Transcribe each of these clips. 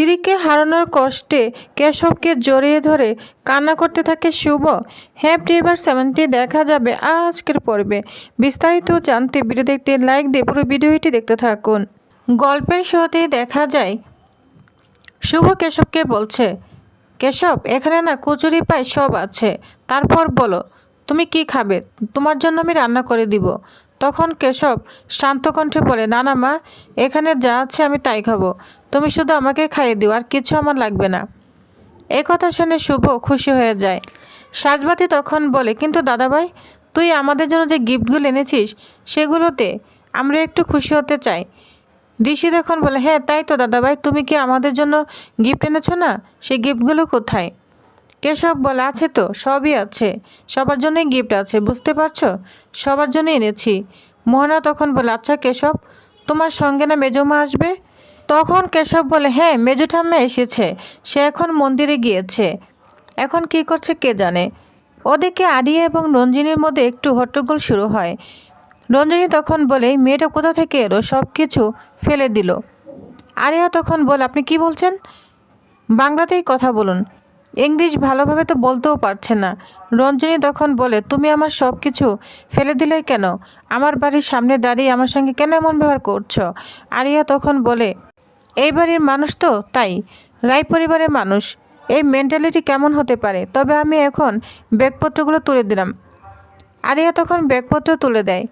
স্ত্রীকে হারানোর কষ্টে কেশবকে জড়িয়ে ধরে কান্না করতে থাকে শুভ। হ্যাপ রিভার সেভেনটি দেখা যাবে আজকের পর্বে। বিস্তারিত জানতে ভিডিও দেখতে লাইক দিয়ে পুরো ভিডিওটি দেখতে থাকুন। গল্পের শুরুতেই দেখা যায়, শুভ কেশবকে বলছে, কেশব, এখানে না কচুরি পায় সব আছে। তারপর বলো তুমি কি খাবে? তোমার জন্য আমি রান্না করে দিব। তখন কেশব শান্ত কণ্ঠে বলে, না না মা, এখানে যা আছে আমি তাই খাব। তুমি শুধু আমাকে খাইয়ে দিও, আর কিছু আমার লাগবে না। এ কথা শুনে শুভ খুশি হয়ে যায়। সাজবাতি তখন বলে, কিন্তু দাদাভাই, তুই আমাদের জন্য যে গিফটগুলো এনেছিস, সেগুলোতে আমরা একটু খুশি হতে চাই। ঋষি তখন বলে হ্যাঁ তাই তো দাদাভাই, তুমি কি আমাদের জন্য গিফট এনেছো না? সেই গিফটগুলো কোথায়? কেশব বলে আছে তো? সবই আছে। সবার জন্যই গিফট আছে, বুঝতে পারছ? সবার জন্য এনেছি। মোহনা তখন বলে আচ্ছা কেশব, তোমার সঙ্গে না মেজমা আসবে? তখন কেশব বলে হ্যাঁ মেজো ঠাম্মা এসেছে। সে এখন মন্দিরে গিয়েছে। এখন কি করছে কে জানে? ওদিকে আরিয়া এবং রঞ্জিনীর মধ্যে একটু হট্টগোল শুরু হয়। রঞ্জিনী তখন বলে, মেয়েটা কোথা থেকে এলো? সব কিছু ফেলে দিল। আরিয়া তখন বলে, আপনি কি বলছেন? বাংলাতেই কথা বলুন। ইংলিশ ভালোভাবে তো বলতেও পারছে না। রঞ্জনী তখন বলে, তুমি আমার সব কিছু ফেলে দিলে কেন? আমার বাড়ির সামনে দাঁড়িয়ে আমার সঙ্গে কেন এমন ব্যবহার করছ? আরিয়া তখন বলে, এই বাড়ির মানুষ তো তাই রায় পরিবারের মানুষ। এই মেন্টালিটি কেমন হতে পারে? তবে আমি এখন ব্যাগপত্রগুলো তুলে দিলাম। আরিয়া তখন ব্যাগপত্র তুলে দেয়।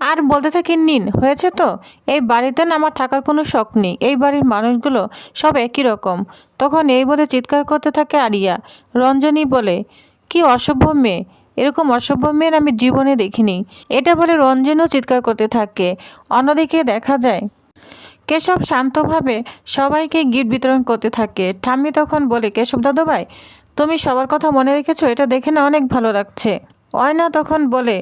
আর বলতে থাকি, নিন, হয়েছে তো? এই বাড়িতে না আমার থাকার কোনো শখ নেই। এই বাড়ির মানুষগুলো সব একই রকম। তখন এই বলে চিৎকার করতে থাকে আরিয়া। রঞ্জনী বলে, কি অসভ্য মেয়ে। এরকম অসভ্য মেয়ের আমি জীবনে দেখিনি। এটা বলে রঞ্জনও চিৎকার করতে থাকে। অন্যদিকে দেখা যায়, কেশব শান্তভাবে সবাইকে গিফট বিতরণ করতে থাকে। ঠাম্মি তখন বলে, কেশব দাদু ভাই তুমি সবার কথা মনে রেখেছো? এটা দেখে না অনেক ভালো লাগছে। অয়না তখন বলে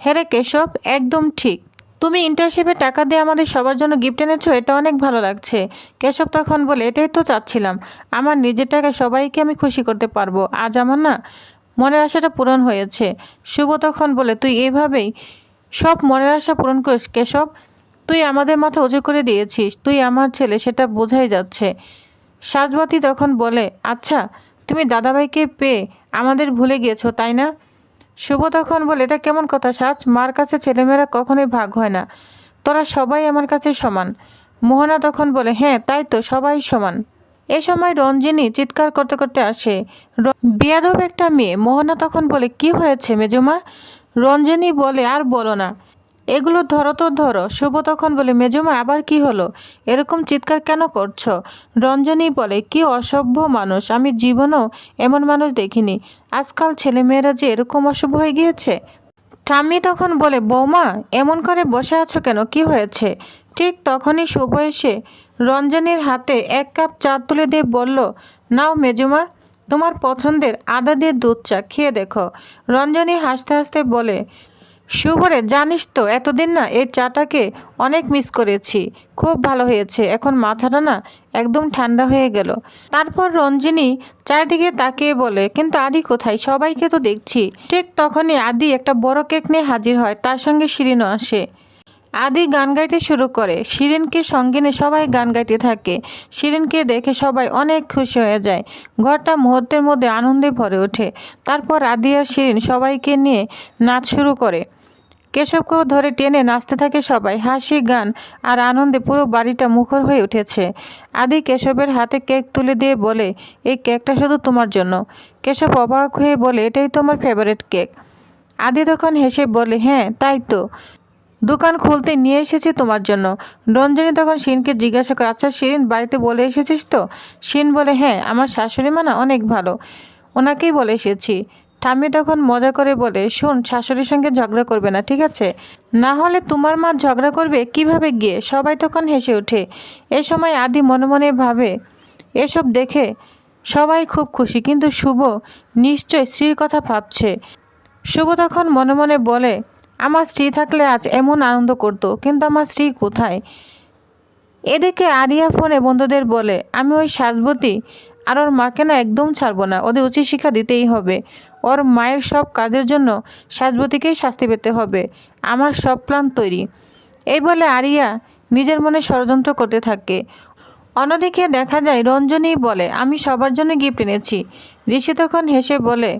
হ্যাঁ কেশব, একদম ঠিক। তুমি ইন্টার্নশিপে টাকা দিয়ে আমাদের সবার জন্য গিফট এনেছো, এটা অনেক ভালো লাগছে। কেশব তখন বলে, এটাই তো চাচ্ছিলাম। আমার নিজের টাকায় সবাইকে আমি খুশি করতে পারব। আজ আমার না মনের আশাটা পূরণ হয়েছে। শুভ তখন বলে, তুই এভাবেই সব মনের আশা পূরণ করিস কেশব। তুই আমাদের মাথা উঁচু করে দিয়েছিস। তুই আমার ছেলে, সেটা বোঝাই যাচ্ছে। সাজবাতি তখন বলে আচ্ছা তুমি দাদাভাইকে পেয়ে আমাদের ভুলে গিয়েছো, তাই না? শুভ তখন বলে, এটা কেমন কথা, সাজ? মার কাছে ছেলেমেয়েরা কখনোই ভাগ হয় না। তোরা সবাই আমার কাছে সমান। মোহনা তখন বলে হ্যাঁ তাই তো, সবাই সমান। এ সময় রঞ্জিনী চিৎকার করতে করতে আসে। বেয়াদব একটা মেয়ে। মোহনা তখন বলে, কি হয়েছে মেজমা? রঞ্জিনী বলে, আর বলো না। এগুলো ধরো তো ধরো, শুভ তখন বলে, মেজমা, আবার কি হলো? এরকম চিৎকার কেন করছ? রঞ্জনী বলে, কি অসভ্য মানুষ, আমি জীবনেও এমন মানুষ দেখিনি। আজকাল ছেলেমেয়েরা যে এরকম অসভ্য হয়ে গিয়েছে। ঠাম্মি তখন বলে, বৌমা, এমন করে বসে আছো কেন? কি হয়েছে? ঠিক তখনই শুভ এসে রঞ্জনীর হাতে এক কাপ চা তুলে দিয়ে বলল, নাও মেজুমা, তোমার পছন্দের আদা দিয়ে দুধ চা খেয়ে দেখো। রঞ্জনী হাসতে হাসতে বলে শুভরে, জানিস তো, এতদিন না এই চাটাকে অনেক মিস করেছি। খুব ভালো হয়েছে। এখন মাথাটা না একদম ঠান্ডা হয়ে গেল। তারপর রঞ্জিনী চারিদিকে তাকিয়ে বলে, কিন্তু আদি কোথায়? সবাইকে তো দেখছি। ঠিক তখনই আদি একটা বড় কেক নিয়ে হাজির হয়। তার সঙ্গে শিরিনও আসে। আদি গান গাইতে শুরু করে। শিরিনকে সঙ্গে নিয়ে সবাই গান গাইতে থাকে। শিরিনকে দেখে সবাই অনেক খুশি হয়ে যায়। ঘরটা মুহূর্তের মধ্যে আনন্দে ভরে ওঠে। তারপর আদি আর শিরিন সবাইকে নিয়ে নাচ শুরু করে। কেশবকেও ধরে টেনে নাচতে থাকে সবাই, হাসি, গান আর আনন্দে পুরো বাড়িটা মুখর হয়ে উঠেছে। আদি কেশবের হাতে কেক তুলে দিয়ে বলে, এই কেকটা শুধু তোমার জন্য। কেশব অবাক হয়ে বলে, এটাই তোমার ফেভারিট কেক। আদি তখন হেসে বলে হ্যাঁ তাই তো। দোকান খুলতে নিয়ে এসেছি তোমার জন্য। রঞ্জনী তখন শিনকে জিজ্ঞাসা করে আচ্ছা শিরিন বাড়িতে বলে এসেছিস তো? শিন বলে হ্যাঁ আমার শাশুড়ি মানা অনেক ভালো। ওনাকেই বলে এসেছি। ঠাম্মি তখন মজা করে বলে, শোন, শাশুড়ির সঙ্গে ঝগড়া করবে না, ঠিক আছে? না হলে তোমার মা ঝগড়া করবে কীভাবে গিয়ে? সবাই তখন হেসে ওঠে। এ সময় আদি মনে মনে ভাবে, এসব দেখে সবাই খুব খুশি, কিন্তু শুভ নিশ্চয় স্ত্রীর কথা ভাবছে। শুভ তখন মনে মনে বলে, আমার স্ত্রী থাকলে আজ এমন আনন্দ করতো, কিন্তু আমার স্ত্রী কোথায়? এদিকে আরিয়া ফোনে বন্ধুদের বলে, আমি ওই সাজবতী আর ওর মাকে না একদম ছাড়বো না, ওদের উচিত শিক্ষা দিতেই হবে। ওর মায়ের সব কাজের জন্য শাসবতীকেই শাস্তি পেতে হবে। আমার সব প্ল্যান তৈরি। এই বলে আরিয়া নিজের মনে ষড়যন্ত্র করতে থাকে। অন্যদিকে দেখা যায় রঞ্জনী বলে, আমি সবার জন্য গিফট এনেছি। ঋষি তখন হেসে বলে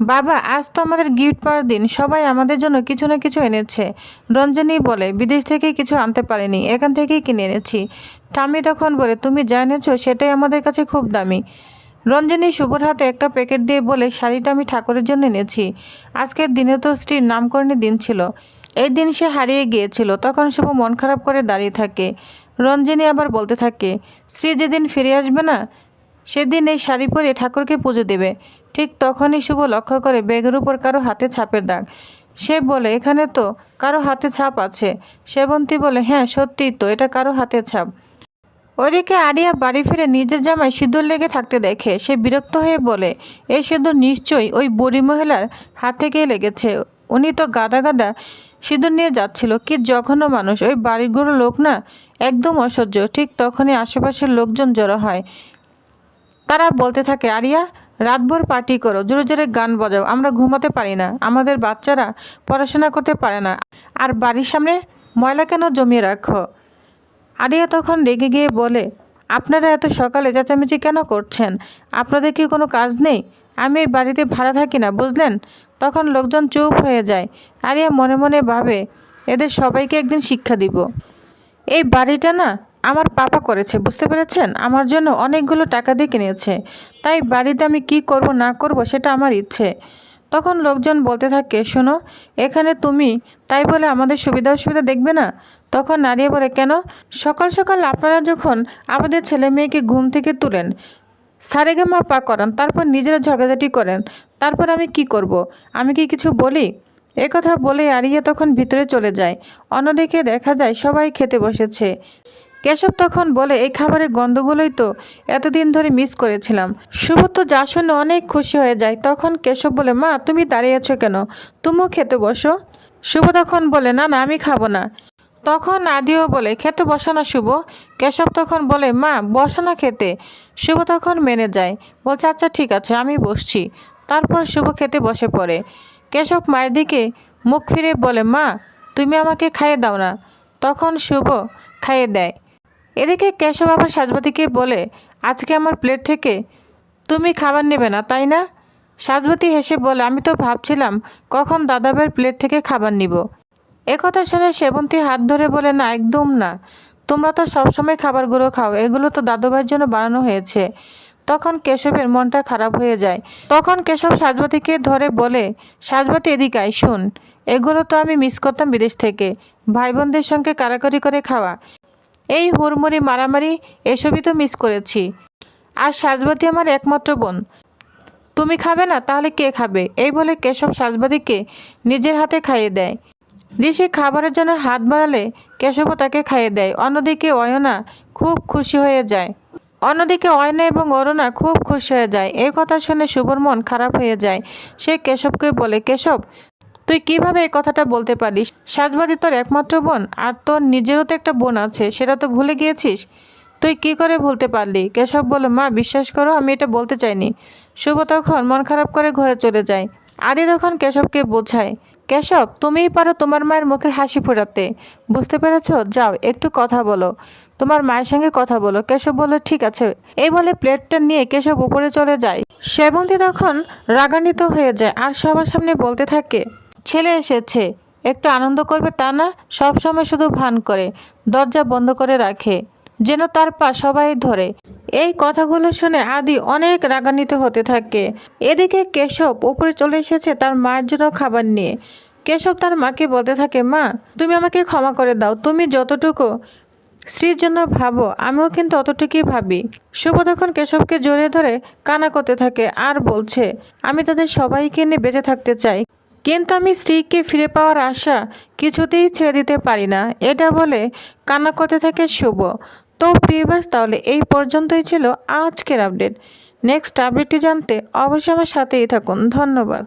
বাবা, আজ তো আমাদের গিফট পাওয়ার দিন। সবাই আমাদের জন্য কিছু না কিছু এনেছে। রঞ্জনী বলে, বিদেশ থেকে কিছু আনতে পারিনি, এখান থেকেই কিনে এনেছি। টামি তখন বলে, তুমি যা এনেছো সেটাই আমাদের কাছে খুব দামি। রঞ্জনী শুভর হাতে একটা প্যাকেট দিয়ে বলে, শাড়িটা আমি ঠাকুরের জন্য এনেছি। আজকের দিনে তো স্ত্রীর নামকরণের দিন ছিল। এই দিন সে হারিয়ে গিয়েছিল, তখন শুভ মন খারাপ করে দাঁড়িয়ে থাকে। রঞ্জনী আবার বলতে থাকে, স্ত্রী যেদিন ফিরে আসবে না, সেদিন এই শাড়ি পরে ঠাকুরকে পুজো দেবে। ঠিক তখনই শুভ লক্ষ্য করে ব্যাগের উপর কারও হাতে ছাপের দাগ। সে বলে, এখানে তো কারও হাতে ছাপ আছে। সেবন্তী বলে হ্যাঁ সত্যিই তো, এটা কারও হাতে ছাপ। ওইদিকে আরিয়া বাড়ি ফিরে নিজের জামায় সিঁদুর লেগে থাকতে দেখে সে বিরক্ত হয়ে বলে এই সিঁদুর নিশ্চয়ই ওই বুড়ি মহিলার হাত থেকেই লেগেছে। উনি তো গাদা গাদা সিঁদুর নিয়ে যাচ্ছিল, কি জঘন্য মানুষ। ওই বাড়িগুলো লোক না একদম অসহ্য। ঠিক তখনই আশেপাশের লোকজন জড়ো হয়। তারা বলতে থাকে, আরিয়া রাতভর পার্টি করো, জোরে জোরে গান বাজাও, আমরা ঘুমাতে পারি না, আমাদের বাচ্চারা পড়াশোনা করতে পারে না। আর বাড়ির সামনে ময়লা কেন জমিয়ে রাখো? আরিয়া তখন রেগে গিয়ে বলে, আপনারা এত সকালে চেঁচামেচি কেন করছেন? আপনাদের কি কোনো কাজ নেই? আমি এই বাড়িতে ভাড়া থাকি না, বুঝলেন? তখন লোকজন চুপ হয়ে যায়। আরিয়া মনে মনে ভাবে, এদের সবাইকে একদিন শিক্ষা দিব। এই বাড়িটা না আমার পাপা করেছে, বুঝতে পেরেছেন? আমার জন্য অনেকগুলো টাকা দিয়ে কিনেছে। তাই বাড়িতে আমি কি করব, না করব সেটা আমার ইচ্ছে। তখন লোকজন বলতে থাকে, শোনো, এখানে তুমি তাই বলে আমাদের সুবিধা অসুবিধা দেখবে না? তখন নারিয়ে বলে, কেন? সকাল সকাল আপনারা যখন আমাদের ছেলে মেয়েকে ঘুম থেকে তুলেন সারেগামা পা করান, তারপর নিজেরা ঝগড়াঝাটি করেন, তারপর আমি কি করব? আমি কি কিছু বলি? একথা বলে আরিয়া তখন ভিতরে চলে যায়। অন্যদিকে দেখা যায় সবাই খেতে বসেছে। কেশব তখন বলে, এই খাবারের গন্ধগুলোই তো এতদিন ধরে মিস করেছিলাম। শুভ তো যা শুনে অনেক খুশি হয়ে যায়। তখন কেশব বলে, মা, তুমি দাঁড়িয়ে আছো কেন? তুমিও খেতে বসো। শুভ তখন বলে, না না, আমি খাব না। তখন আদিও বলে, খেতে বসো না শুভ। কেশব তখন বলে, মা, বসো না খেতে। শুভ তখন মেনে যায়। বলছে আচ্ছা ঠিক আছে, আমি বসছি। তারপর শুভ খেতে বসে পড়ে। কেশব মায়ের দিকে মুখ ফিরে বলে, মা, তুমি আমাকে খাইয়ে দাও না। তখন শুভ খাইয়ে দেয়। এদিকে কেশব আবার সাজবতীকে বলে, আজকে আমার প্লেট থেকে তুমি খাবার নেবে না, তাই না? সাজবতী হেসে বলে, আমি তো ভাবছিলাম কখন দাদাভাইয়ের প্লেট থেকে খাবার নিব। একথা শুনে সেবন্তী হাত ধরে বলে, না, একদম না। তোমরা তো সবসময় খাবারগুলো খাও, এগুলো তো দাদুভাইয়ের জন্য বানানো হয়েছে। তখন কেশবের মনটা খারাপ হয়ে যায়। তখন কেশব সাজবতীকে ধরে বলে, সাজবাতি, এদিকে আয়, শুন, এগুলো তো আমি মিস করতাম বিদেশ থেকে। ভাই বোনদের সঙ্গে কারাকারি করে খাওয়া। এই হুড়মুড়ি মারামারি এসবই তো মিস করেছি। আর সাজবাতি আমার একমাত্র বোন। তুমি খাবে না, তাহলে কে খাবে? এই বলে কেশব সাজবাতিকে নিজের হাতে খাইয়ে দেয়। ঋষি খাবারের জন্য হাত বাড়ালে কেশবও তাকে খাইয়ে দেয়। অন্যদিকে অয়না খুব খুশি হয়ে যায়। অন্যদিকে অয়না এবং অরুণা খুব খুশি হয়ে যায়। এই কথা শুনে শুভর মন খারাপ হয়ে যায়। সে কেশবকে বলে, কেশব তুই কীভাবে এই কথাটা বলতে পারিস? সাজবাদি তোর একমাত্র বোন, আর তোর নিজেরও তো একটা বোন আছে, সেটা তো ভুলে গিয়েছিস? তুই কি করে ভুলতে পারলি? কেশব বলে মা, বিশ্বাস করো, আমি এটা বলতে চাইনি। শুভ তখন মন খারাপ করে ঘরে চলে যায়। আদি তখন কেশবকে বোঝায়, কেশব, তুমিই পারো তোমার মায়ের মুখের হাসি ফোটাতে। বুঝতে পেরেছ? যাও, একটু কথা বলো। তোমার মায়ের সঙ্গে কথা বলো। কেশব বলল, ঠিক আছে। এই বলে প্লেটটা নিয়ে কেশব উপরে চলে যায়। সেবন্তী তখন রাগান্বিত হয়ে যায়, আর সবার সামনে বলতে থাকে ছেলে এসেছে, একটু আনন্দ করবে তা না সবসময় শুধু ভান করে, দরজা বন্ধ করে রাখে, যেন তার পা সবাই ধরে। এই কথাগুলো শুনে আদি অনেক রাগান্বিত হতে থাকে। এদিকে কেশব উপরে চলে এসেছে তার মায়ের জন্য খাবার নিয়ে। কেশব তার মাকে বলতে থাকে, মা, তুমি আমাকে ক্ষমা করে দাও, তুমি যতটুকু স্ত্রীর জন্য ভাবো, আমিও কিন্তু অতটুকুই ভাবি। শুভ তখন কেশবকে জড়িয়ে ধরে কানা করতে থাকে আর বলছে, আমি তাদের সবাইকে নিয়ে বেঁচে থাকতে চাই। কিন্তু আমি স্ত্রীকে ফিরে পাওয়ার আশা কিছুতেই ছেড়ে দিতে পারি না। এটা বলে কান্না করতে থাকে শুভ। তো প্রিয়বাস তাহলে এই পর্যন্তই ছিল আজকের আপডেট। নেক্সট আপডেটটি জানতে অবশ্যই আমার সাথেই থাকুন। ধন্যবাদ।